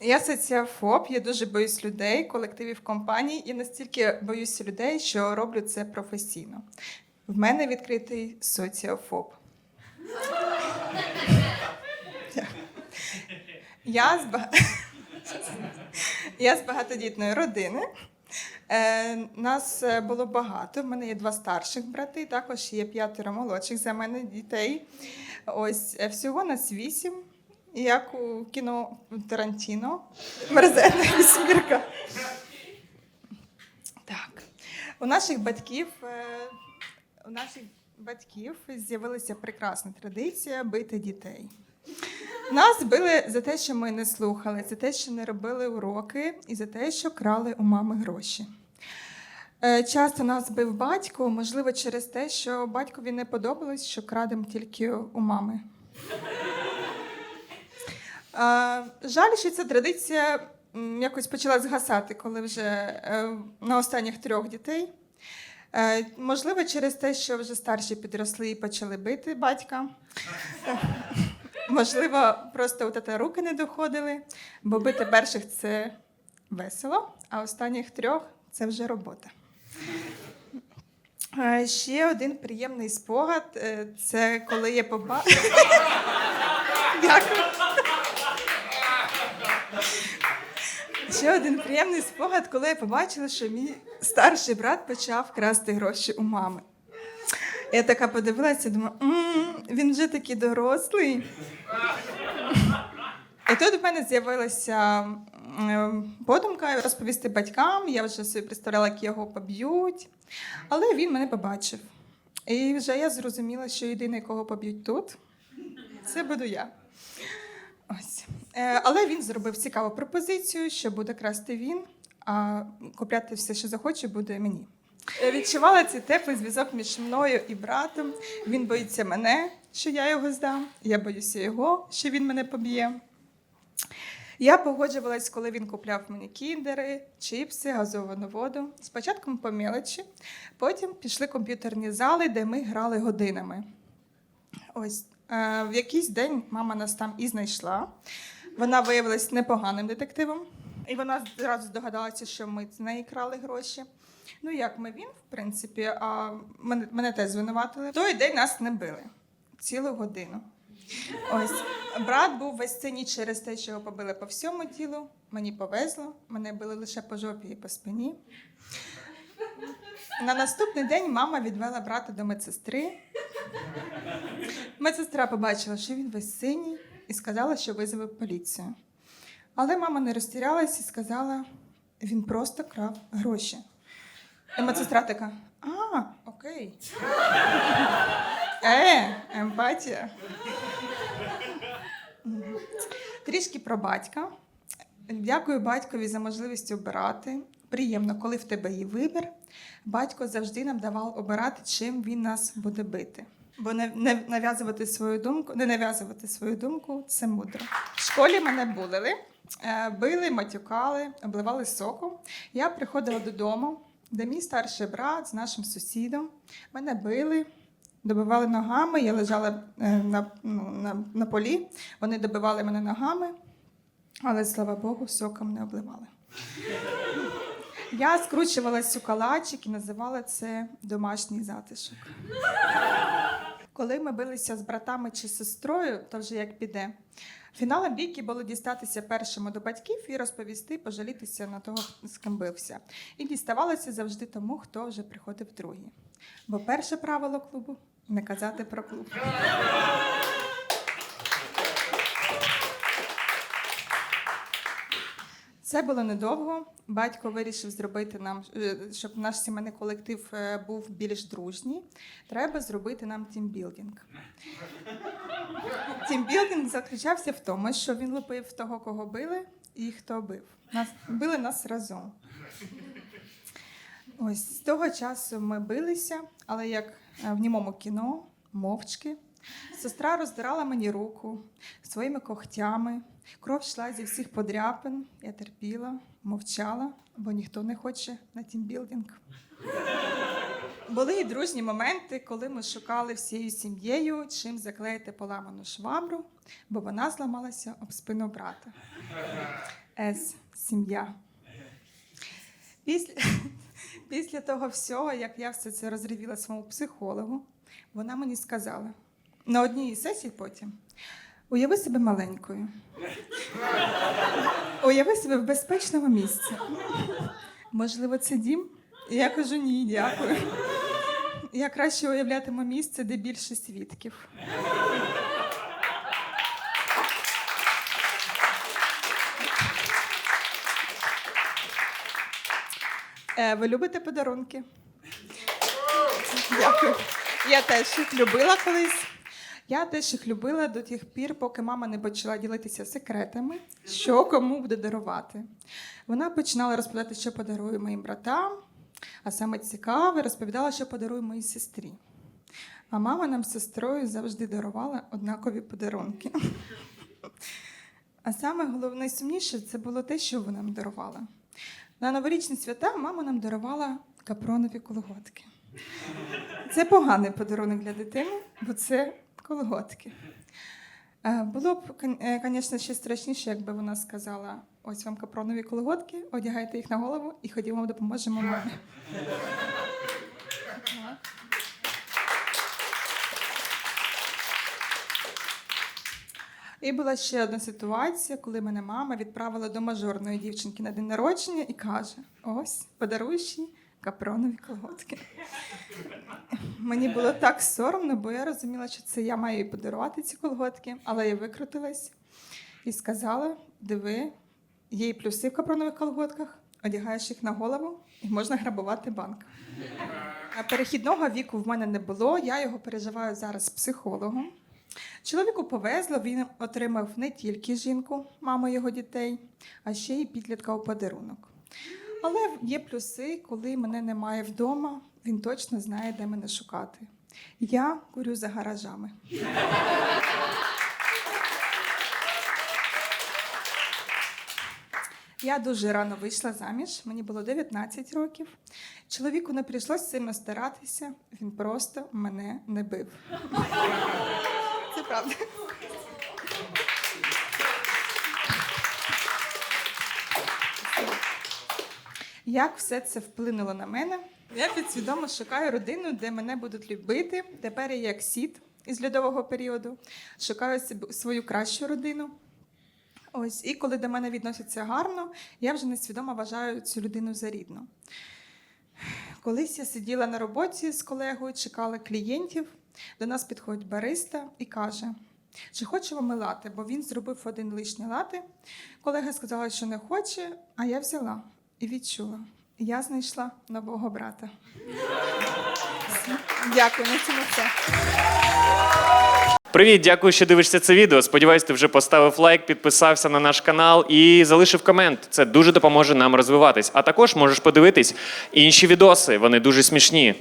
Я соціофоб, я дуже боюсь людей, колективів компаній і настільки боюся людей, що роблю це професійно. В мене відкритий соціофоб. Я з, ба- я з багатодітної родини. Е, нас е, було багато. В мене є два старших брати, також є п'ятеро молодших за мене дітей. Ось е, всього нас вісім, як у кіно Тарантіно. Мерзенна вісьмірка. Так. У наших батьків, е, у наших батьків з'явилася прекрасна традиція бити дітей. Нас били за те, що ми не слухали, за те, що не робили уроки, і за те, що крали у мами гроші. Е, Часто нас бив батько, можливо, через те, що батькові не подобалось, що крадемо тільки у мами. Жаль, що ця традиція якось почала згасати, коли вже е, на останніх трьох дітей. Е, Можливо, через те, що вже старші підросли і почали бити батька. Можливо, просто от це руки не доходили, бо бити перших це весело, а останніх трьох це вже робота. Е, Ще один приємний спогад це коли я побачила. Дякую. Ще один приємний спогад, коли я побачила, що мій старший брат почав красти гроші у мами. Я така подивилася, думаю, «М, він вже такий дорослий. І тут в мене з'явилася подумка розповісти батькам. Я вже собі представляла, як його поб'ють. Але він мене побачив. І вже я зрозуміла, що єдиний, кого поб'ють тут, це буду я. Ось. Е, Але він зробив цікаву пропозицію, що буде красти він, а купляти все, що захоче, буде мені. Відчувала цей теплий зв'язок між мною і братом. Він боїться мене, що я його здам. Я боюся його, що він мене поб'є. Я погоджувалась, коли він купляв мені кіндери, чіпси, газовану воду. Спочатку по мелочі, потім пішли комп'ютерні зали, де ми грали годинами. Ось е, в якийсь день мама нас там і знайшла. Вона виявилась непоганим детективом, і вона зразу здогадалася, що ми з неї крали гроші. Ну як ми він, в принципі, а мене, мене теж звинуватили. Той день нас не били цілу годину. Ось брат був весь синій через те, що його побили по всьому тілу. Мені повезло, мене били лише по жопі і по спині. На наступний день мама відвела брата до медсестри. Медсестра побачила, що він весь синій, і сказала, що визове поліцію. Але мама не розтірялась і сказала, він просто крав гроші. І медсестра така: а, окей. Е, емпатія. Трішки про батька. Дякую батькові за можливість обирати. Приємно, коли в тебе є вибір. Батько завжди нам давав обирати, чим він нас буде бити. Бо не, не нав'язувати свою думку, не нав'язувати свою думку це мудро. В школі мене булили, е, били, матюкали, обливали соком. Я приходила додому, де мій старший брат з нашим сусідом мене били, добивали ногами. Я лежала е, на, ну, на, на полі. Вони добивали мене ногами, але слава Богу, соком не обливали. Я скручувалась у калачик і називала це домашній затишок. Коли ми билися з братами чи сестрою, то вже як піде. Фіналом бійки було дістатися першому до батьків і розповісти, пожалітися на того, з ким бився. І діставалося завжди тому, хто вже приходив другий. Бо перше правило клубу не казати про клуб. Це було недовго. Батько вирішив зробити нам, е, щоб наш сімейний колектив е, був більш дружній. Треба зробити нам тімбілдинг. Тімбілдинг заключався в тому, що він лупив того, кого били, і хто бив. Нас били нас разом. Ось з того часу ми билися, але як е, в німому кіно, мовчки. Сестра роздирала мені руку своїми когтями. Кров йшла зі всіх подряпин. Я терпіла, мовчала, бо ніхто не хоче на тімбілдинг. Були і дружні моменти, коли ми шукали всією сім'єю, чим заклеїти поламану швабру, бо вона зламалася об спину брата. С. Сім'я. Після, після того всього, як я все це розривіла своєму психологу, вона мені сказала на одній із сесій потім: уяви себе маленькою. Уяви себе в безпечному місці. Можливо, це дім? Я кажу ні, дякую. Я краще уявлятиму місце, де більше свідків. Е, ви любите подарунки? Дякую. Я теж їх любила колись. Я теж їх любила до тих пір, поки мама не почала ділитися секретами, що кому буде дарувати. Вона починала розповідати, що подарує моїм братам, а саме цікаве, розповідала, що подарує моїй сестрі. А мама нам з сестрою завжди дарувала однакові подарунки. А саме головне найсумніше це було те, що вона нам дарувала. На новорічні свята мама нам дарувала капронові колготки. Це поганий подарунок для дитини, бо це колготки. Е, Було б, звісно, ще страшніше, якби вона сказала: ось вам капронові колготки, одягайте їх на голову і ходімо, допоможемо мамі. І була ще одна ситуація, коли мене мама відправила до мажорної дівчинки на день народження і каже: ось, подаруєш їй капронові колготки. Мені було так соромно, бо я розуміла, що це я маю подарувати ці колготки, але я викрутилась і сказала: диви, є і плюси в капронових колготках, одягаєш їх на голову і можна грабувати банк. Перехідного віку в мене не було, я його переживаю зараз з психологом. Чоловіку повезло, він отримав не тільки жінку, маму його дітей, а ще й підлітка у подарунок. Але є плюси, коли мене немає вдома, він точно знає, де мене шукати. Я курю за гаражами. Я дуже рано вийшла заміж, мені було 19 років. Чоловіку не прийшлося сильно старатися, він просто мене не бив. Це правда. Як все це вплинуло на мене? Я підсвідомо шукаю родину, де мене будуть любити. Тепер я як сіт із льодового періоду. Шукаю свою кращу родину. Ось, і коли до мене відносяться гарно, я вже несвідомо вважаю цю людину за рідну. Колись я сиділа на роботі з колегою, чекала клієнтів. До нас підходить бариста і каже: чи хочемо ми лати? Бо він зробив один лишній лати. Колега сказала, що не хоче, а я взяла і відчула. Я знайшла нового брата. Дякую, на цьому все. Привіт, дякую, що дивишся це відео. Сподіваюсь, ти вже поставив лайк, підписався на наш канал і залишив комент. Це дуже допоможе нам розвиватись. А також можеш подивитись інші відоси. Вони дуже смішні.